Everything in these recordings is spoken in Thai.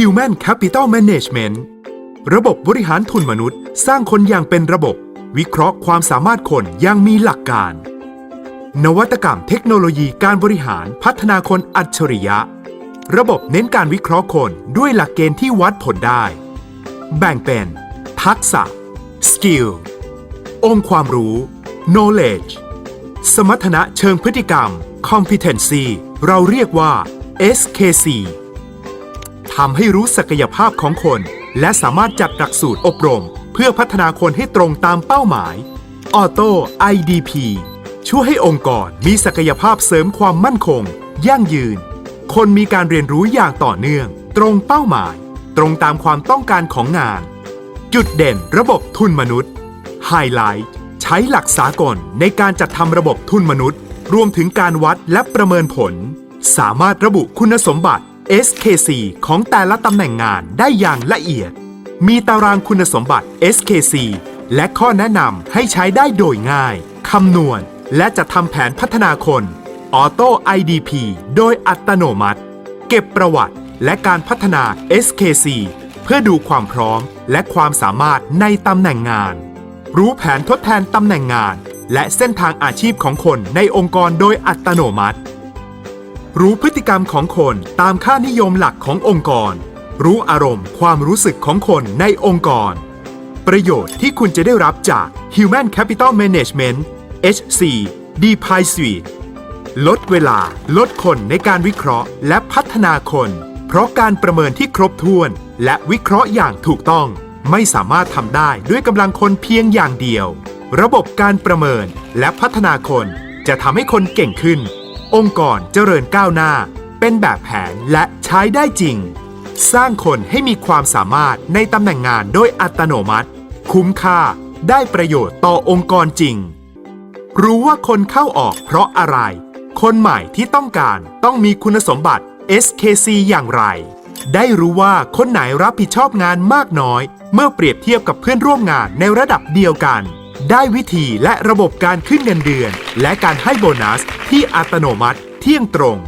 Human Capital Management ระบบบริหารทุนมนุษย์ สร้างคนอย่างเป็นระบบ วิเคราะห์ความสามารถคนอย่างมีหลักการ นวัตกรรมเทคโนโลยีการบริหารพัฒนาคนอัจฉริยะ ระบบเน้นการวิเคราะห์คนด้วยหลักเกณฑ์ที่วัดผลได้ แบ่งเป็น ทักษะ skill องค์ความรู้ knowledge สมรรถนะเชิงพฤติกรรม competency เราเรียกว่า SKC ทำให้รู้ศักยภาพของคน และสามารถจัดหลักสูตรอบรม เพื่อพัฒนาคนให้ตรงตามเป้าหมาย Auto IDP ช่วยให้องค์กรมีศักยภาพเสริมความมั่นคง ยั่งยืน คนมีการเรียนรู้อย่างต่อเนื่อง ตรงเป้าหมาย ตรงตามความต้องการของงาน จุดเด่นระบบทุนมนุษย์ไฮไลท์ใช้หลักสากลในการจัดทำระบบทุนมนุษย์ รวมถึงการวัดและประเมินผล สามารถระบุคุณสมบัติ SKC ของแต่ละตำแหน่งงานได้อย่างละเอียด มีตารางคุณสมบัติ SKC และข้อแนะนำให้ใช้ได้โดยง่าย คำนวณ และจะทำแผนพัฒนาคน Auto IDP โดยอัตโนมัติ เก็บประวัติและการพัฒนา SKC เพื่อดูความพร้อมและความสามารถในตำแหน่งงาน รู้แผนทดแทนตำแหน่งงาน และเส้นทางอาชีพของคนในองค์กรโดยอัตโนมัติ รู้พฤติกรรมของคนตามค่านิยมหลักขององค์กร รู้อารมณ์ความรู้สึกของคนในองค์กร ประโยชน์ที่คุณจะได้รับจาก Human Capital Management HC d p i Suite ลดเวลา ลดคนในการวิเคราะห์ และพัฒนาคน เพราะการประเมินที่ครบถ้วน และวิเคราะห์อย่างถูกต้อง ไม่สามารถทำได้ด้วยกำลังคนเพียงอย่างเดียว ระบบการประเมินและพัฒนาคนจะทำให้คนเก่งขึ้น องค์กรเจริญก้าวหน้า เป็นแบบแผนและใช้ได้จริง สร้างคนให้มีความสามารถในตำแหน่งงานโดยอัตโนมัติ คุ้มค่าได้ประโยชน์ต่อองค์กรจริง รู้ว่าคนเข้าออกเพราะอะไร คนใหม่ที่ต้องการต้องมีคุณสมบัติ SKC อย่างไร ได้รู้ว่าคนไหนรับผิดชอบงานมากน้อย เมื่อเปรียบเทียบกับเพื่อนร่วมงานในระดับเดียวกัน ได้วิธีและระบบการขึ้นเงินเดือน และการให้โบนัสที่อัตโนมัติ เที่ยงตรง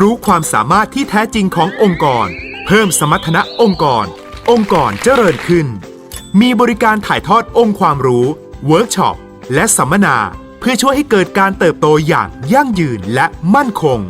รู้ความสามารถที่แท้จริงขององค์กร เพิ่มสมรรถนะองค์กร องค์กรเจริญขึ้น มีบริการถ่ายทอดองค์ความรู้ เวิร์กช็อป และสัมมนา เพื่อช่วยให้เกิดการเติบโตอย่างยั่งยืนและมั่นคง